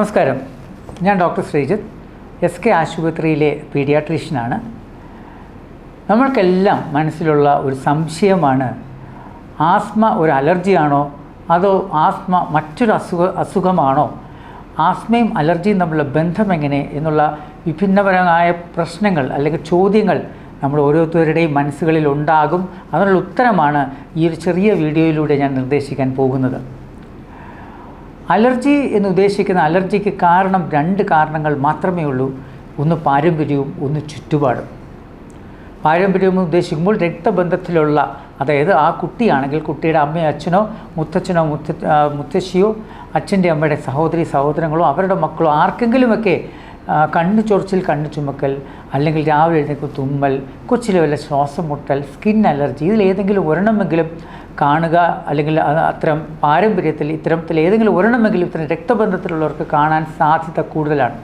നമസ്കാരം. ഞാൻ doctor Sreejith S K ആശുപത്രിയിലെ പീഡിയാട്രീഷ്യനാണ്. നമ്മൾക്കെല്ലാം മനസ്സിലുള്ള ഒരു സംശയമാണ് ആസ്മ ഒരു അലർജിയാണോ? അതോ ആസ്മ മറ്റൊരു അസുഖ അസുഖമാണോ? ആസ്മയും അലർജിയും തമ്മിലുള്ള ബന്ധം എങ്ങനെ എന്നുള്ള വിഭിന്നപരമായ പ്രശ്നങ്ങൾ അല്ലെങ്കിൽ ചോദ്യങ്ങൾ നമ്മൾ ഓരോരുത്തരുടെയും മനസ്സുകളിൽ ഉണ്ടാകും. അതിനുള്ള ഉത്തരമാണ് ഈ ഒരു ചെറിയ വീഡിയോയിലൂടെ ഞാൻ നിർദ്ദേശിക്കാൻ പോകുന്നത്. അലർജി എന്ന് ഉദ്ദേശിക്കുന്ന അലർജിക്ക് കാരണം രണ്ട് കാരണങ്ങൾ മാത്രമേ ഉള്ളൂ. ഒന്ന് പാരമ്പര്യവും ഒന്ന് ചുറ്റുപാടും. പാരമ്പര്യം ഉദ്ദേശിക്കുമ്പോൾ രക്തബന്ധത്തിലുള്ള അതായത് ആ കുട്ടിയാണെങ്കിൽ കുട്ടിയുടെ അമ്മയോ അച്ഛനോ മുത്തച്ഛനോ മുത്ത മുത്തശ്ശിയോ അച്ഛന്റെ അമ്മയുടെ സഹോദരി സഹോദരങ്ങളോ അവരുടെ മക്കളോ ആർക്കെങ്കിലുമൊക്കെ കണ്ണ് ചൊറിച്ചിൽ കണ്ണ് ചുമക്കൽ അല്ലെങ്കിൽ രാവിലെ എഴുന്നേൽക്കും തുമ്മൽ കൊച്ചിലെ വല്ല ശ്വാസം മുട്ടൽ സ്കിൻ അലർജി ഇതിൽ ഏതെങ്കിലും ഒരെണ്ണമെങ്കിലും കാണുക അല്ലെങ്കിൽ അത് അത്തരം പാരമ്പര്യത്തിൽ ഇത്തരത്തിൽ ഏതെങ്കിലും ഒരെണ്ണമെങ്കിലും ഇത്തരം രക്തബന്ധത്തിലുള്ളവർക്ക് കാണാൻ സാധ്യത കൂടുതലാണ്.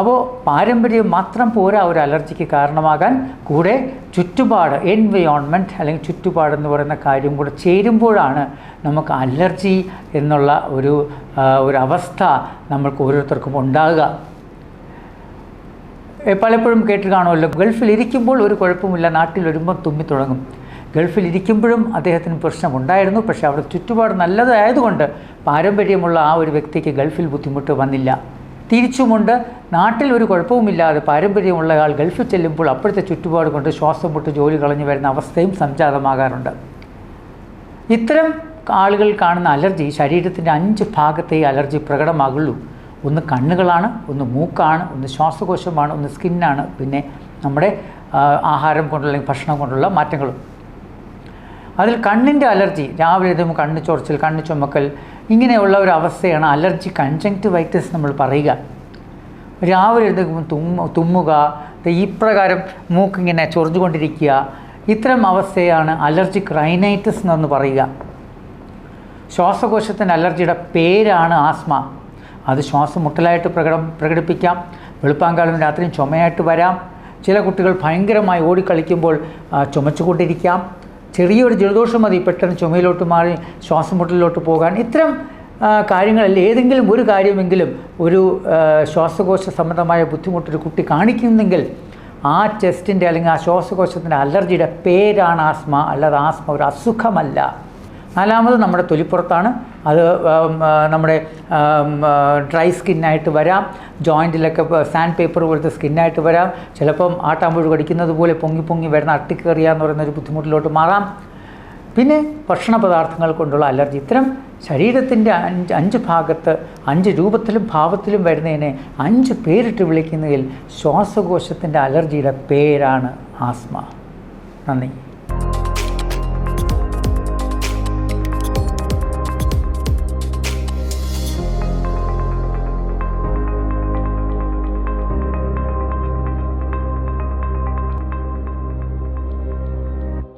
അപ്പോൾ പാരമ്പര്യം മാത്രം പോരാ ഒരു അലർജിക്ക് കാരണമാകാൻ കൂടെ ചുറ്റുപാട് എൻവയോൺമെന്റ് അല്ലെങ്കിൽ ചുറ്റുപാട് എന്ന് പറയുന്ന കാര്യം കൂടെ ചേരുമ്പോഴാണ് നമുക്ക് അലർജി എന്നുള്ള ഒരു ഒരു അവസ്ഥ നമ്മൾക്ക് ഓരോരുത്തർക്കും ഉണ്ടാകുക. പലപ്പോഴും കേട്ട് കാണുമല്ലോ ഗൾഫിൽ ഇരിക്കുമ്പോൾ ഒരു കുഴപ്പമില്ല നാട്ടിൽ വരുമ്പോൾ തുമ്മി തുടങ്ങും. ഗൾഫിൽ ഇരിക്കുമ്പോഴും അദ്ദേഹത്തിന് പ്രശ്നമുണ്ടായിരുന്നു പക്ഷേ അവിടെ ചുറ്റുപാട് നല്ലതായതുകൊണ്ട് പാരമ്പര്യമുള്ള ആ ഒരു വ്യക്തിക്ക് ഗൾഫിൽ ബുദ്ധിമുട്ട് വന്നില്ല. തിരിച്ചുമുണ്ട് നാട്ടിൽ ഒരു കുഴപ്പവുമില്ലാതെ പാരമ്പര്യമുള്ള ആൾ ഗൾഫിൽ ചെല്ലുമ്പോൾ അപ്പോഴത്തെ ചുറ്റുപാട് കൊണ്ട് ശ്വാസം മുട്ട് ജോലി കളഞ്ഞു വരുന്ന അവസ്ഥയും സംജാതമാകാറുണ്ട്. ഇത്തരം ആളുകൾ കാണുന്ന അലർജി ശരീരത്തിന്റെ അഞ്ച് ഭാഗത്തെ അലർജി പ്രകടമാകുള്ളൂ. ഒന്ന് കണ്ണുകളാണ് ഒന്ന് മൂക്കാണ് ഒന്ന് ശ്വാസകോശമാണ് ഒന്ന് സ്കിന്നാണ് പിന്നെ നമ്മുടെ ആഹാരം കൊണ്ടുള്ള ഭക്ഷണം കൊണ്ടുള്ള മാറ്റങ്ങളും. അതിൽ കണ്ണിന്റെ അലർജി രാവിലെ എഴുതുമ്പോൾ കണ്ണ് ചൊറിച്ചിൽ കണ്ണ് ചുമക്കൽ ഇങ്ങനെയുള്ള ഒരു അവസ്ഥയാണ് അലർജി കൺജങ്ക്റ്റിവൈറ്റിസ് നമ്മൾ പറയുക. രാവിലെ എഴുതുമ്പോൾ തുമ്മ തുമ്മുക ഇപ്രകാരം മൂക്കിങ്ങനെ ചൊറിഞ്ഞുകൊണ്ടിരിക്കുക ഇത്തരം അവസ്ഥയാണ് അലർജിക് റൈനൈറ്റിസ് എന്ന് പറയുക. ശ്വാസകോശത്തിന്റെ അലർജിയുടെ പേരാണ് ആസ്മ. അത് ശ്വാസം മുട്ടലായിട്ട് പ്രകടം പ്രകടിപ്പിക്കാം. വെളുപ്പാങ്കാലം രാത്രിയും ചുമയായിട്ട് വരാം. ചില കുട്ടികൾ ഭയങ്കരമായി ഓടിക്കളിക്കുമ്പോൾ ചുമച്ചുകൊണ്ടിരിക്കാം. ചെറിയൊരു ജലദോഷം മതി പെട്ടെന്ന് ചുമയിലോട്ട് മാറി ശ്വാസം മുട്ടലിലോട്ട് പോകാൻ. ഇത്തരം കാര്യങ്ങളിൽ ഏതെങ്കിലും ഒരു കാര്യമെങ്കിലും ഒരു ശ്വാസകോശ സംബന്ധമായ ബുദ്ധിമുട്ടൊരു കുട്ടി കാണിക്കുന്നെങ്കിൽ ആ ടെസ്റ്റിന്റെ അല്ലെങ്കിൽ ആ ശ്വാസകോശത്തിന്റെ അലർജിയുടെ പേരാണ് ആസ്മ. അല്ലാതെ ആസ്മ ഒരു അസുഖമല്ല. നാലാമത് നമ്മുടെ തൊലിപ്പുറത്താണ്. അത് നമ്മുടെ ഡ്രൈ സ്കിന്നായിട്ട് വരാം. ജോയിന്റിലൊക്കെ സാൻഡ് പേപ്പർ പോലത്തെ സ്കിന്നായിട്ട് വരാം. ചിലപ്പം ആട്ടാമ്പുഴ കടിക്കുന്നത് പോലെ പൊങ്ങി പൊങ്ങി വരുന്ന അട്ടിക്കേറിയ എന്ന് പറയുന്ന ഒരു ബുദ്ധിമുട്ടിലോട്ട് മാറാം. പിന്നെ ഭക്ഷണ പദാർത്ഥങ്ങൾ കൊണ്ടുള്ള അലർജി. ഇത്തരം ശരീരത്തിന്റെ അഞ്ച് അഞ്ച് ഭാഗത്ത് അഞ്ച് രൂപത്തിലും ഭാവത്തിലും വരുന്നതിനെ അഞ്ച് പേരിട്ട് വിളിക്കുന്നതിൽ ശ്വാസകോശത്തിന്റെ അലർജിയുടെ പേരാണ് ആസ്മ. നന്ദി.